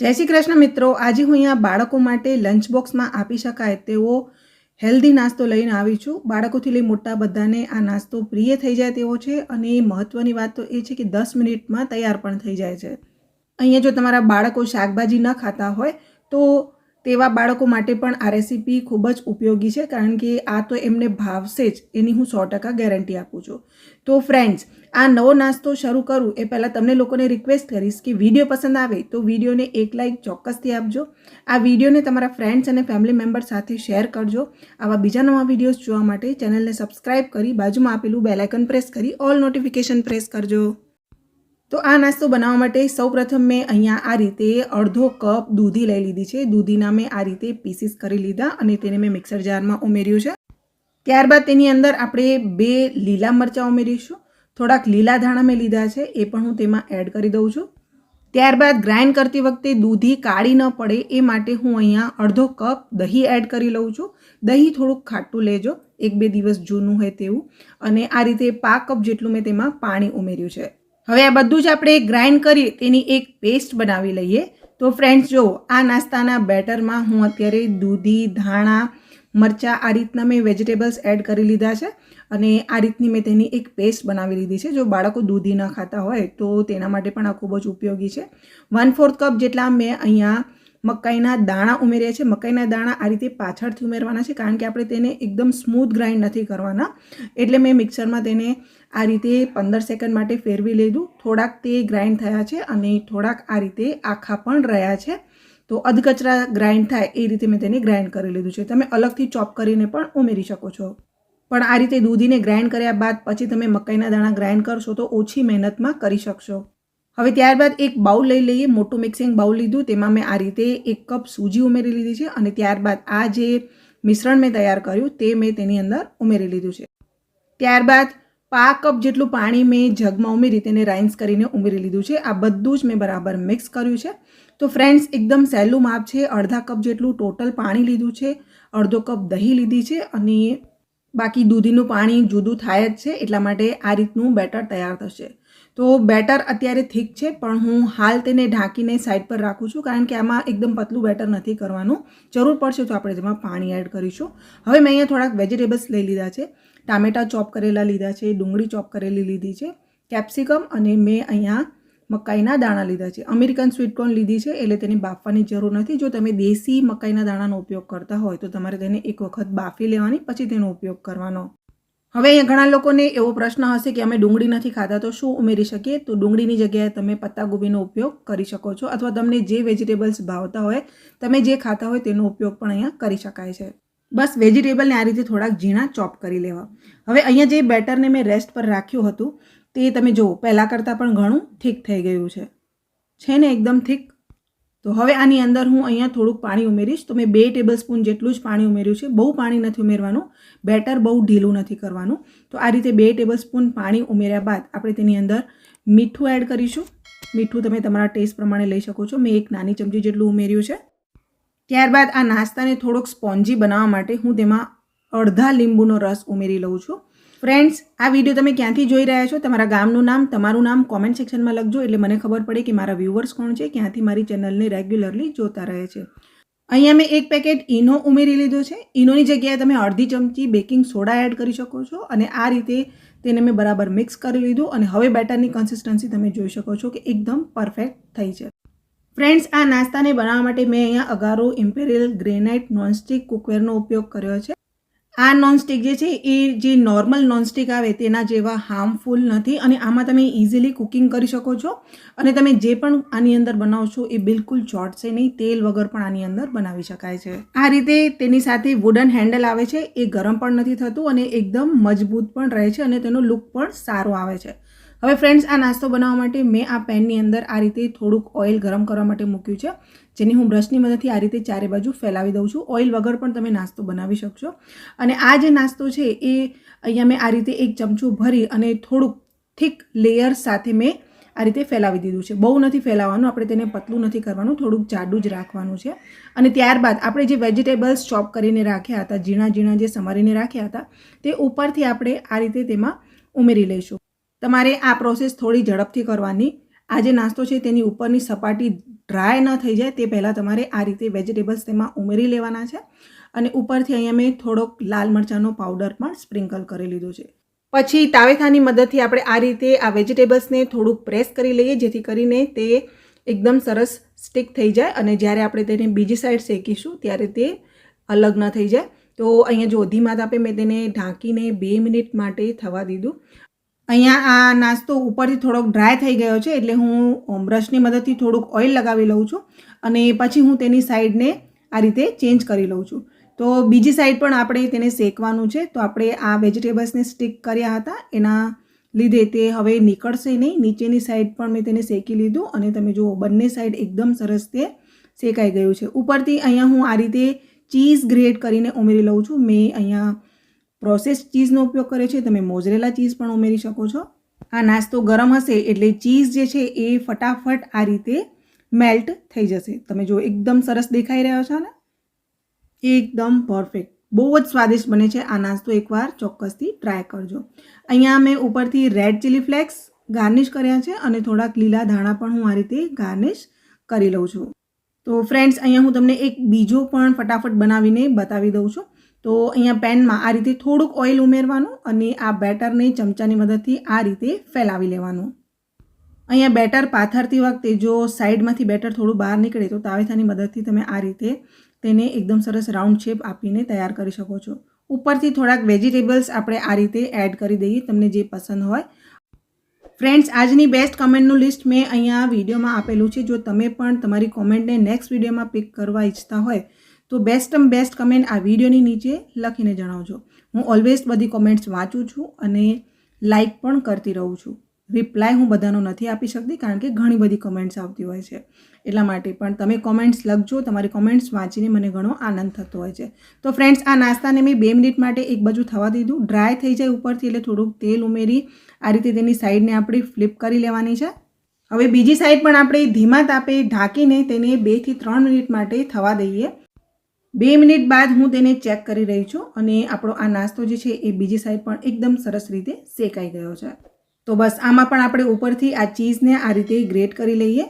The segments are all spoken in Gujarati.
જય શ્રી કૃષ્ણ મિત્રો. આજે હું અહીંયા બાળકો માટે લંચ બોક્સમાં આપી શકાય તેવો હેલ્ધી નાસ્તો લઈને આવી છું. બાળકોથી લઈ મોટા બધાને આ નાસ્તો પ્રિય થઈ જાય તેવો છે અને મહત્ત્વની વાત તો એ છે કે દસ મિનિટમાં તૈયાર પણ થઈ જાય છે. અહીંયા જો તમારા બાળકો શાકભાજી ન ખાતા હોય તો તેવા બાળકો માટે પણ આ રેસીપી ખૂબ જ ઉપયોગી છે, કારણ કે આ તો એમને ભાવશે જ, એની હું સો ટકા ગેરંટી આપું છું. તો ફ્રેન્ડ્સ આ નવો નાસ્તો શરૂ કરું એ પહેલાં તમને લોકોને રિક્વેસ્ટ કરીશ કે વીડિયો પસંદ આવે તો વિડીયોને એક લાઇક ચોક્કસથી આપજો. આ વિડીયોને તમારા ફ્રેન્ડ્સ અને ફેમિલી મેમ્બર સાથે શેર કરજો. આવા બીજા નવા વિડીયોઝ જોવા માટે ચેનલને સબસ્ક્રાઇબ કરી બાજુમાં આપેલું બેલાઇકન પ્રેસ કરી ઓલ નોટિફિકેશન પ્રેસ કરજો. તો આ નાસ્તો બનાવવા માટે સૌપ્રથમ મેં અહીંયા આ રીતે અડધો કપ દૂધી લઈ લીધી છે. દૂધીના મેં આ રીતે પીસીસ કરી લીધા અને તેને મેં મિક્સર જારમાં ઉમેર્યું છે. ત્યારબાદ તેની અંદર આપણે બે લીલા મરચાં ઉમેરીશું. થોડાક લીલા ધાણા મેં લીધા છે, એ પણ હું તેમાં એડ કરી દઉં છું. ત્યારબાદ ગ્રાઇન્ડ કરતી વખતે દૂધી કાળી ન પડે, એ માટે હું અહીંયા અડધો કપ દહીં એડ કરી લઉં છું. દહીં થોડુંક ખાટું લેજો, એક બે દિવસ જૂનું હોય તેવું. અને આ રીતે પા કપ જેટલું મેં તેમાં પાણી ઉમેર્યું છે. હવે આ બધું જ આપણે ગ્રાઇન્ડ કરી તેની એક પેસ્ટ બનાવી લઈએ. તો ફ્રેન્ડ્સ જો આ નાસ્તાના બેટરમાં હું અત્યારે દૂધી, ધાણા, મરચાં આ રીતના મેં વેજીટેબલ્સ એડ કરી લીધા છે અને આ રીતની મેં તેની એક પેસ્ટ બનાવી લીધી છે. જો બાળકો દૂધી ન ખાતા હોય તો તેના માટે પણ આ ખૂબ જ ઉપયોગી છે. વન ફોર્થ કપ જેટલા મેં અહીંયા મકાઈના દાણા ઉમેર્યા છે. મકાઈના દાણા આ રીતે પાછળથી ઉમેરવાના છે કારણ કે આપણે તેને એકદમ સ્મૂથ ગ્રાઇન્ડ નથી કરવાના. એટલે મેં મિક્સરમાં તેને આ રીતે પંદર સેકન્ડ માટે ફેરવી લીધું. થોડાક તે ગ્રાઇન્ડ થયા છે અને થોડાક આ રીતે આખા પણ રહ્યા છે. તો અધકચરા ગ્રાઇન્ડ થાય એ રીતે મેં તેને ગ્રાઇન્ડ કરી લીધું છે. તમે અલગથી ચોપ કરીને પણ ઉમેરી શકો છો. પણ આ રીતે દૂધીને ગ્રાઇન્ડ કર્યા બાદ પછી તમે મકાઈના દાણા ગ્રાઇન્ડ કરશો તો ઓછી મહેનતમાં કરી શકશો. હવે ત્યારબાદ એક બાઉલ લઈ લઈએ, મોટું મિક્સિંગ બાઉલ લીધું, તેમાં મેં આ રીતે એક કપ સૂજી ઉમેરી લીધી છે અને ત્યારબાદ આ જે મિશ્રણ મેં તૈયાર કર્યું તે મેં તેની અંદર ઉમેરી લીધું છે. ત્યારબાદ પા કપ જેટલું પાણી મેં જગમાં ઉમેરી તેને રાઇન્સ કરીને ઉમેરી લીધું છે. આ બધું જ મેં બરાબર મિક્સ કર્યું છે. તો ફ્રેન્ડ્સ એકદમ સહેલું માપ છે. અડધા કપ જેટલું ટોટલ પાણી લીધું છે. અડધો કપ દહીં લીધી છે અને બાકી દૂધીનું પાણી જુદું થાય જ છે. એટલા માટે આ રીતનું બેટર તૈયાર થશે. તો બેટર અત્યારે થીક છે, પણ હું હાલ તેને ઢાંકીને સાઈડ પર રાખું છું, કારણ કે આમાં એકદમ પતલું બેટર નથી કરવાનું. જરૂર પડશે તો આપણે તેમાં પાણી એડ કરીશું. હવે મેં અહીંયા થોડાક વેજીટેબલ્સ લઈ લીધા છે. ટામેટાં ચોપ કરેલા લીધા છે, ડુંગળી ચોપ કરેલી લીધી છે કેપ્સિકમ અને મેં અહીંયા મકાઈના દાણા લીધા છે. અમેરિકન સ્વીટકોર્ન લીધી છે, એટલે તેને બાફવાની જરૂર નથી. જો તમે દેશી મકાઈના દાણાનો ઉપયોગ કરતા હોય તો તમારે તેને એક વખત બાફી લેવાની, પછી તેનો ઉપયોગ કરવાનો. હવે અહીંયા ઘણા લોકોને એવો પ્રશ્ન હશે કે અમે ડુંગળી નથી ખાતા તો શું ઉમેરી શકીએ? તો ડુંગળીની જગ્યાએ તમે પત્તાગોબીનો ઉપયોગ કરી શકો છો અથવા તમને જે વેજીટેબલ્સ ભાવતા હોય, તમે જે ખાતા હોય તેનો ઉપયોગ પણ અહીંયા કરી શકાય છે. બસ વેજીટેબલને આ રીતે થોડાક ઝીણા ચોપ કરી લેવા. હવે અહીંયા જે બેટરને મેં રેસ્ટ પર રાખ્યું હતું, તે તમે જુઓ, પહેલાં કરતાં પણ ઘણું થીક થઈ ગયું છે. છે ને એકદમ થીક તો હવે આની અંદર હું અહીંયા થોડુંક પાણી ઉમેરીશ. તો મેં બે ટેબલ સ્પૂન જેટલું જ પાણી ઉમેર્યું છે. બહુ પાણી નથી ઉમેરવાનું. બેટર બહુ ઢીલું નથી કરવાનું. તો આ રીતે બે ટેબલ સ્પૂન પાણી ઉમેર્યા બાદ આપણે તેની અંદર મીઠું એડ કરીશું. મીઠું તમે તમારા ટેસ્ટ પ્રમાણે લઈ શકો છો. મેં એક નાની ચમચી જેટલું ઉમેર્યું છે. ત્યારબાદ આ નાસ્તાને થોડોક સ્પોન્જી બનાવવા માટે હું તેમાં અડધા લીંબુનો રસ ઉમેરી લઉં છું. ફ્રેન્ડ્સ આ વીડિયો તમે ક્યાંથી જોઈ રહ્યા છો? તમારા ગામનું નામ, તમારું નામ કોમેન્ટ સેક્શનમાં લખજો એટલે મને ખબર પડે કે મારા વ્યૂવર્સ કોણ છે, ક્યાંથી મારી ચેનલને રેગ્યુલરલી જોતા રહે છે. અહીંયા મેં એક પેકેટ ઈનો ઉમેરી લીધો છે. ઈનોની જગ્યાએ તમે અડધી ચમચી બેકિંગ સોડા એડ કરી શકો છો અને આ રીતે તેને મેં બરાબર મિક્સ કરી લીધું અને હવે બેટરની કન્સિસ્ટન્સી તમે જોઈ શકો છો કે એકદમ પરફેક્ટ થઈ છે. ફ્રેન્ડ્સ આ નાસ્તાને બનાવવા માટે મેં અહીંયા અગારો ઇમ્પેરિયલ ગ્રેનાઇટ નોનસ્ટિક કુકવેરનો ઉપયોગ કર્યો છે. આ નોનસ્ટિક જે છે, એ જે નોર્મલ નોનસ્ટિક આવે તેના જેવા હાર્મફુલ નથી અને આમાં તમે ઇઝીલી કુકિંગ કરી શકો છો. અને તમે જે પણ આની અંદર બનાવો છો, એ બિલકુલ ચોટશે નહીં. તેલ વગર પણ આની અંદર બનાવી શકાય છે. આ રીતે તેની સાથે વુડન હેન્ડલ આવે છે. એ ગરમ પણ નથી થતું અને એકદમ મજબૂત પણ રહે છે અને તેનો લુક પણ સારો આવે છે. હવે ફ્રેન્ડ્સ આ નાસ્તો બનાવવા માટે મેં આ પેનની અંદર આ રીતે થોડુંક ઓઇલ ગરમ કરવા માટે મૂક્યું છે. જેની હું બ્રશની મદદથી આ રીતે ચારે બાજુ ફેલાવી દઉં છું. ઓઇલ વગર પણ તમે નાસ્તો બનાવી શકશો. અને આ જે નાસ્તો છે, એ અહીંયા મેં આ રીતે એક ચમચું ભરી અને થોડુંક થીક લેયર સાથે મેં આ રીતે ફેલાવી દીધું છે. બહુ નથી ફેલાવવાનું, આપણે તેને પતલું નથી કરવાનું, થોડુંક જાડું જ રાખવાનું છે. અને ત્યારબાદ આપણે જે વેજીટેબલ્સ ચોપ કરીને રાખ્યા હતા ઝીણા ઝીણા જે સમારીને રાખ્યા હતા, તે ઉપરથી આપણે આ રીતે તેમાં ઉમેરી લઈશું. તમારે આ પ્રોસેસ થોડી ઝડપથી કરવાની. આ જે નાસ્તો છે તેની ઉપરની સપાટી ડ્રાય ન થઈ જાય, તે પહેલાં તમારે આ રીતે વેજીટેબલ્સ તેમાં ઉમેરી લેવાના છે. અને ઉપરથી અહીંયા મેં થોડોક લાલ મરચાંનો પાવડર પણ સ્પ્રિંકલ કરી લીધો છે. પછી તાવેથાની મદદથી આપણે આ રીતે આ વેજીટેબલ્સને થોડુંક પ્રેસ કરી લઈએ, જેથી કરીને તે એકદમ સરસ સ્ટિક થઈ જાય. અને જ્યારે આપણે તેને બીજી સાઈડ શેકીશું, ત્યારે તે અલગ ન થઈ જાય. તો અહીંયા જો ધીમા તાપે મેં તેને ઢાંકીને બે મિનિટ માટે થવા દીધું. અહીંયા આ નાસ્તો ઉપરથી થોડોક ડ્રાય થઈ ગયો છે એટલે હું બ્રશની મદદથી થોડુંક ઓઇલ લગાવી લઉં છું અને પછી હું તેની સાઈડને આ રીતે ચેન્જ કરી લઉં છું. તો બીજી સાઈડ પણ આપણે તેને શેકવાનું છે. તો આપણે આ વેજીટેબલ્સને સ્ટીક કર્યા હતા. એના લીધે તે હવે નીકળશે નહીં. નીચેની સાઈડ પણ મેં તેને શેકી લીધું અને તમે જુઓ, બંને સાઈડ એકદમ સરસ તે શેકાઈ ગયું છે. ઉપરથી અહીંયા હું આ રીતે ચીઝ ગ્રેટ કરીને ઉમેરી લઉં છું. મેં અહીંયા પ્રોસેસ ચીઝનો ઉપયોગ કર્યો છે, તમે મોઝરેલા ચીઝ પણ ઉમેરી શકો છો. આ નાસ્તો ગરમ હશે એટલે ચીઝ જે છે એ ફટાફટ આ રીતે મેલ્ટ થઈ જશે. તમે જો એકદમ સરસ દેખાઈ રહ્યો છો ને? એકદમ પરફેક્ટ. બહુ જ સ્વાદિષ્ટ બને છે આ નાસ્તો એકવાર ચોક્કસથી ટ્રાય કરજો. અહીંયા મેં ઉપરથી રેડ ચીલી ફ્લેક્સ ગાર્નિશ કર્યા છે અને થોડાક લીલા ધાણા પણ હું આ રીતે ગાર્નિશ કરી લઉં છું. તો ફ્રેન્ડ્સ, અહીંયા હું તમને એક બીજો પણ ફટાફટ બનાવીને બતાવી દઉં છું. તો અહીંયા પેનમાં આ રીતે થોડુંક ઓઇલ ઉમેરવાનું અને આ બેટરને ચમચાની મદદથી આ રીતે ફેલાવી લેવાનું. અહીંયા બેટર પાથરતી વખતે જો સાઈડમાંથી બેટર થોડું બહાર નીકળે તો તાવેથાની મદદથી તમે આ રીતે તેને એકદમ સરસ રાઉન્ડ શેપ આપીને તૈયાર કરી શકો છો. ઉપરથી થોડાક વેજીટેબલ્સ આપણે આ રીતે એડ કરી દઈએ તમને જે પસંદ હોય. ફ્રેન્ડ્સ, આજની બેસ્ટ કમેન્ટનું લિસ્ટ મેં અહીંયા વિડીયોમાં આપેલું છે. જો તમે પણ તમારી કોમેન્ટને નેક્સ્ટ વિડીયોમાં પિક કરવા ઈચ્છતા હોય તો બેસ્ટમ બેસ્ટ કમેન્ટ આ વિડીયોની નીચે લખીને જણાવજો. હું ઓલવેઝ બધી કોમેન્ટ્સ વાંચું છું અને લાઇક પણ કરતી રહું છું. રિપ્લાય હું બધાનો નથી આપી શકતી કારણ કે ઘણી બધી કમેન્ટ્સ આવતી હોય છે. એટલા માટે પણ તમે કોમેન્ટ્સ લખજો, તમારી કોમેન્ટ્સ વાંચીને મને ઘણો આનંદ થતો હોય છે. તો ફ્રેન્ડ્સ આ નાસ્તાને મેં બે મિનિટ માટે એક બાજુ થવા દીધું. ડ્રાય થઈ જાય ઉપરથી એટલે થોડુંક તેલ ઉમેરી આ રીતે તેની સાઈડને આપણે ફ્લિપ કરી લેવાની છે. હવે બીજી સાઈડ પણ આપણે ધીમા તાપે ઢાંકીને તેને બેથી ત્રણ મિનિટ માટે થવા દઈએ. બે મિનિટ બાદ હું તેને ચેક કરી રહી છું અને આપણો આ નાસ્તો જે છે એ બીજી સાઈડ પણ એકદમ સરસ રીતે શેકાઈ ગયો છે. તો બસ આમાં પણ આપણે ઉપરથી આ ચીઝને આ રીતે ગ્રેટ કરી લઈએ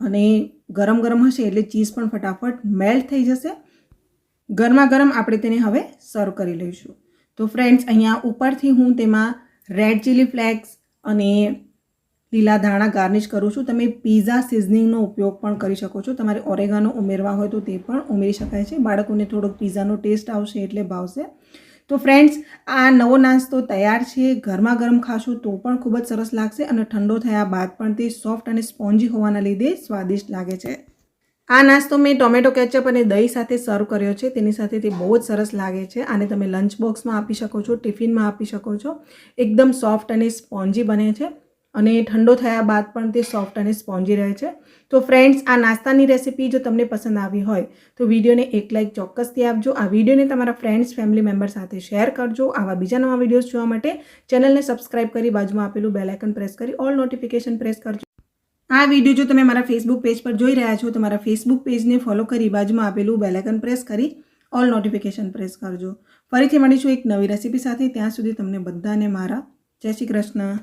અને ગરમ ગરમ હશે એટલે ચીઝ પણ ફટાફટ મેલ્ટ થઈ જશે. ગરમા ગરમ આપણે તેને હવે સર્વ કરી લઈશું. તો ફ્રેન્ડ્સ અહીંયા ઉપરથી હું તેમાં રેડ ચીલી ફ્લેક્સ અને લીલા ધાણા ગાર્નિશ કરું છું. તમે પીઝા સિઝનિંગનો ઉપયોગ પણ કરી શકો છો. તમારે ઓરેગાનો ઉમેરવા હોય તો તે પણ ઉમેરી શકાય છે. બાળકોને થોડોક પીઝાનો ટેસ્ટ આવશે એટલે ભાવશે. તો ફ્રેન્ડ્સ, આ નવો નાસ્તો તૈયાર છે. ગરમા ગરમ ખાશું તો પણ ખૂબ જ સરસ લાગશે અને ઠંડો થયા બાદ પણ તે સોફ્ટ અને સ્પોન્જી હોવાના લીધે સ્વાદિષ્ટ લાગે છે. આ નાસ્તો મેં ટોમેટો કેચઅપ અને દહીં સાથે સર્વ કર્યો છે. તેની સાથે તે બહુ જ સરસ લાગે છે. આને તમે લંચ બોક્સમાં આપી શકો છો, ટિફિનમાં આપી શકો છો. એકદમ સોફ્ટ અને સ્પોન્જી બને છે. અને ઠંડો થયા બાદ પણ તે સોફ્ટ અને સ્પોન્જી રહે છે. તો ફ્રેન્ડ્સ આ નાસ્તાની રેસિપી જો તમને પસંદ આવી હોય, તો વિડીયોને એક લાઇક ચોક્કસથી આપજો. આ વિડીયોને તમારા ફ્રેન્ડ્સ ફેમિલી મેમ્બર સાથે શેર કરજો. આવા બીજા નવા વિડીયોઝ જોવા માટે ચેનલને સબસ્ક્રાઇબ કરી બાજુમાં આપેલું બેલાઇકન પ્રેસ કરી ઓલ નોટિફિકેશન પ્રેસ કરજો. આ વીડિયો જો તમે મારા ફેસબુક પેજ પર જોઈ રહ્યા છો, તો મારા ફેસબુક પેજને ફોલો કરી બાજુમાં આપેલું બેલાઇકન પ્રેસ કરી ઓલ નોટિફિકેશન પ્રેસ કરજો. ફરીથી મળીશું એક નવી રેસીપી સાથે. ત્યાં સુધી તમને બધાને મારા જય શ્રી કૃષ્ણ.